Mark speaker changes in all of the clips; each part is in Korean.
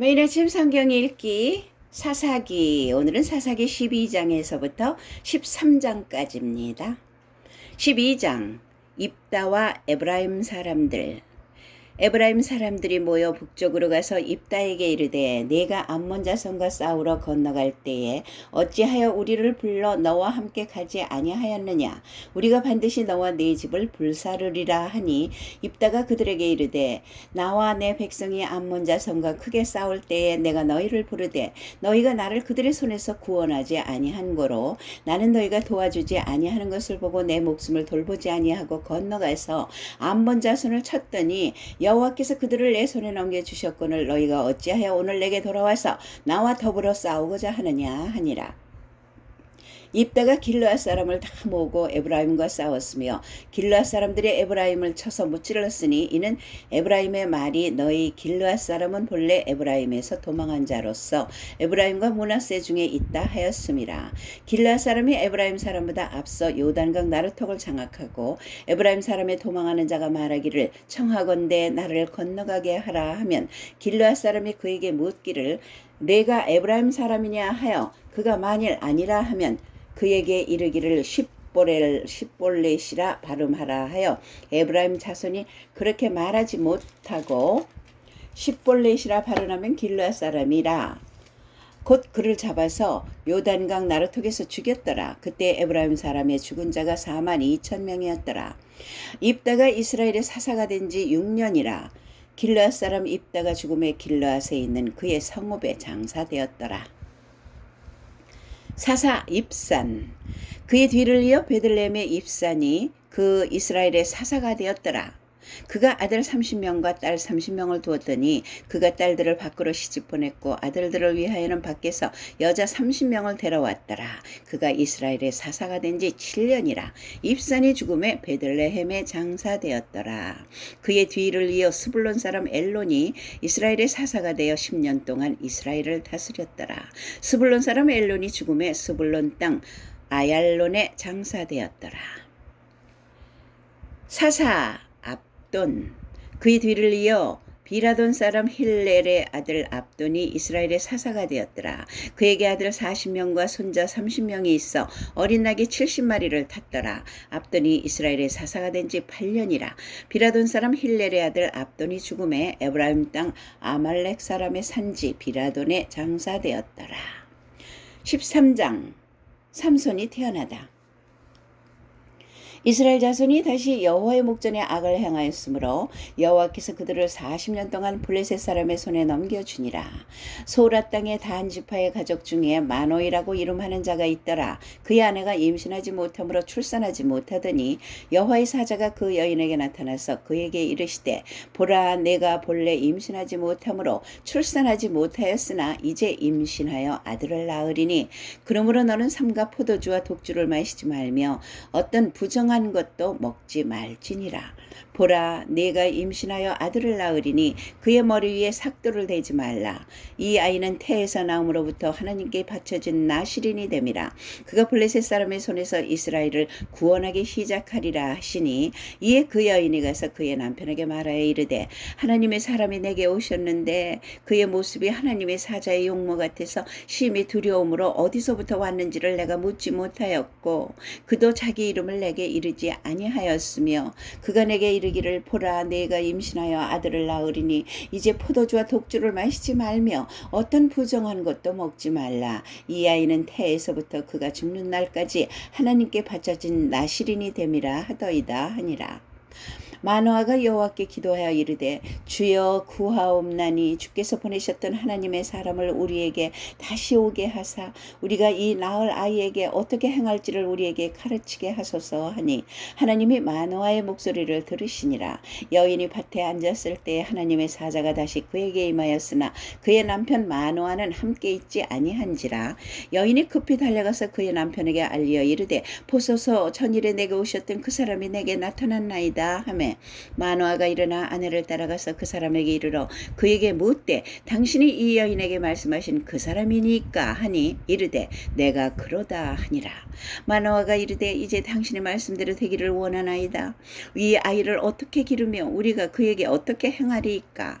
Speaker 1: 매일 아침 성경 읽기 사사기. 오늘은 사사기 12장에서부터 13장까지입니다. 12장. 입다와 에브라임 사람들 에브라임 사람들이 모여 북쪽으로 가서 입다에게 이르되 내가 암몬 자손과 싸우러 건너갈 때에 어찌하여 우리를 불러 너와 함께 가지 아니하였느냐? 우리가 반드시 너와 네 집을 불사르리라 하니 입다가 그들에게 이르되 나와 내 백성이 암몬 자손과 크게 싸울 때에 내가 너희를 부르되 너희가 나를 그들의 손에서 구원하지 아니한 거로 나는 너희가 도와주지 아니하는 것을 보고 내 목숨을 돌보지 아니하고 건너가서 암몬 자손을 쳤더니 여호와께서 그들을 내 손에 넘겨 주셨거늘 너희가 어찌하여 오늘 내게 돌아와서 나와 더불어 싸우고자 하느냐 하니라. 입다가 길르앗 사람을 다 모으고 에브라임과 싸웠으며 길르앗 사람들이 에브라임을 쳐서 무찔렀으니 이는 에브라임의 말이 너희 길르앗 사람은 본래 에브라임에서 도망한 자로서 에브라임과 문하세 중에 있다 하였음이라 길르앗 사람이 에브라임 사람보다 앞서 요단강 나루턱을 장악하고 에브라임 사람의 도망하는 자가 말하기를 청하건대 나를 건너가게 하라 하면 길르앗 사람이 그에게 묻기를 내가 에브라임 사람이냐 하여 그가 만일 아니라 하면 그에게 이르기를 십볼레 십볼렛이라 발음하라 하여 에브라임 자손이 그렇게 말하지 못하고 십볼렛이라 발음하면 길르앗 사람이라 곧 그를 잡아서 요단강 나루턱에서 죽였더라. 그때 에브라임 사람의 죽은 자가 4만 2천 명이었더라. 입다가 이스라엘의 사사가 된 지 6년이라. 길르앗 사람 입다가 죽음에 길르앗에 있는 그의 성읍에 장사되었더라. 사사 입산 그의 뒤를 이어 베들레헴의 입산이 그 이스라엘의 사사가 되었더라. 그가 아들 30명과 딸 30명을 두었더니 그가 딸들을 밖으로 시집 보냈고 아들들을 위하여는 밖에서 여자 30명을 데려왔더라. 그가 이스라엘의 사사가 된 지 7년이라. 입산이 죽음에 베들레헴에 장사되었더라. 그의 뒤를 이어 스불론 사람 엘론이 이스라엘의 사사가 되어 10년 동안 이스라엘을 다스렸더라. 스불론 사람 엘론이 죽음에 스불론 땅 아얄론에 장사되었더라. 사사 압돈 그의 뒤를 이어 비라돈 사람 힐렐의 아들 압돈이 이스라엘의 사사가 되었더라. 그에게 아들 40명과 손자 30명이 있어 어린 낙이 70마리를 탔더라. 압돈이 이스라엘의 사사가 된 지 8년이라. 비라돈 사람 힐렐의 아들 압돈이 죽음에 에브라임 땅 아말렉 사람의 산지 비라돈에 장사되었더라. 13장 삼손이 태어나다. 이스라엘 자손이 다시 여호와의 목전에 악을 행하였으므로 여호와께서 그들을 40년 동안 블레셋 사람의 손에 넘겨주니라. 소라 땅의 단 지파의 가족 중에 마노이라고 이름하는 자가 있더라. 그의 아내가 임신하지 못하므로 출산하지 못하더니 여호와의 사자가 그 여인에게 나타나서 그에게 이르시되 보라 내가 본래 임신하지 못하므로 출산하지 못하였으나 이제 임신하여 아들을 낳으리니 그러므로 너는 삼가 포도주와 독주를 마시지 말며 어떤 부정 정한 것도 먹지 말지니라. 보라, 내가 임신하여 아들을 낳으리니 그의 머리 위에 삭도를 대지 말라. 이 아이는 태에서 나옴으로부터 하나님께 바쳐진 나시린이 됨이라. 그가 블레셋 사람의 손에서 이스라엘을 구원하기 시작하리라 하시니 이에 그 여인이 가서 그의 남편에게 말하여 이르되 하나님의 사람이 내게 오셨는데 그의 모습이 하나님의 사자의 용모 같아서 심히 두려움으로 어디서부터 왔는지를 내가 묻지 못하였고 그도 자기 이름을 내게 이르지 아니하였으며 그가 내게 이르 기를 보라 내가 임신하여 아들을 낳으리니 이제 포도주와 독주를 마시지 말며 어떤 부정한 것도 먹지 말라. 이 아이는 태에서부터 그가 죽는 날까지 하나님께 바쳐진 나시린이 됨이라 하더이다 하니라 마노아가 여호와께 기도하여 이르되 주여 구하옵나니 주께서 보내셨던 하나님의 사람을 우리에게 다시 오게 하사 우리가 이 나을 아이에게 어떻게 행할지를 우리에게 가르치게 하소서 하니 하나님이 마노아의 목소리를 들으시니라. 여인이 밭에 앉았을 때 하나님의 사자가 다시 그에게 임하였으나 그의 남편 마노아는 함께 있지 아니한지라. 여인이 급히 달려가서 그의 남편에게 알리어 이르되 보소서 전일에 내게 오셨던 그 사람이 내게 나타났나이다. 하매 마노아가 일어나 아내를 따라가서 그 사람에게 이르러 그에게 묻되 당신이 이 여인에게 말씀하신 그 사람이니까 하니 이르되 내가 그러다 하니라. 마노아가 이르되 이제 당신의 말씀대로 되기를 원하나이다. 이 아이를 어떻게 기르며 우리가 그에게 어떻게 행하리이까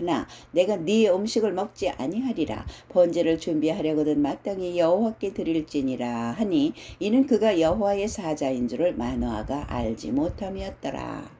Speaker 1: 하나 내가 네 음식을 먹지 아니하리라. 번제를 준비하려거든 마땅히 여호와께 드릴지니라 하니 이는 그가 여호와의 사자인 줄을 마노아가 알지 못함이었더라.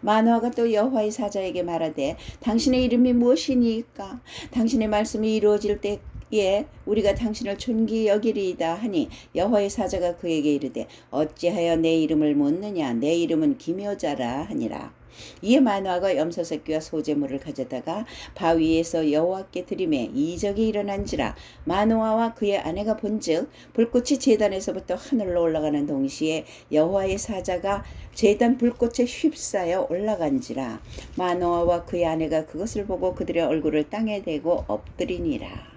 Speaker 1: 마노아가 또 여호와의 사자에게 말하되 당신의 이름이 무엇이니까? 당신의 말씀이 이루어질 때에 우리가 당신을 존귀 여기리이다 하니 여호와의 사자가 그에게 이르되 어찌하여 내 이름을 묻느냐? 내 이름은 기묘자라 하니라 이에 마노아가 염소 새끼와 소재물을 가져다가 바위에서 여호와께 드림에 이적이 일어난지라 마노아와 그의 아내가 본즉 불꽃이 제단에서부터 하늘로 올라가는 동시에 여호와의 사자가 제단 불꽃에 휩싸여 올라간지라 마노아와 그의 아내가 그것을 보고 그들의 얼굴을 땅에 대고 엎드리니라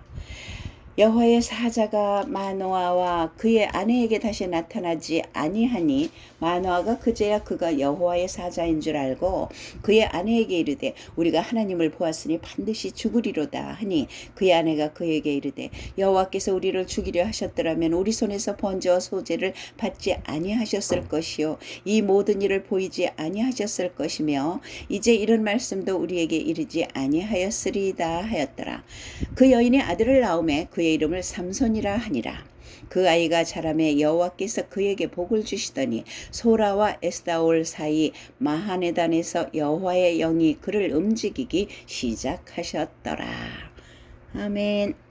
Speaker 1: 여호와의 사자가 마노아와 그의 아내에게 다시 나타나지 아니하니 마노아가 그제야 그가 여호와의 사자인 줄 알고 그의 아내에게 이르되 우리가 하나님을 보았으니 반드시 죽으리로다. 하니 그의 아내가 그에게 이르되 여호와께서 우리를 죽이려 하셨더라면 우리 손에서 번제와 소제를 받지 아니하셨을 것이요. 이 모든 일을 보이지 아니하셨을 것이며 이제 이런 말씀도 우리에게 이르지 아니하였으리이다. 하였더라. 그 여인이 아들을 낳음에 그의 이름을 삼손이라 하니라. 그 아이가 자라매 여호와께서 그에게 복을 주시더니 소라와 에스다올 사이 마하네단에서 여호와의 영이 그를 움직이기 시작하셨더라. 아멘.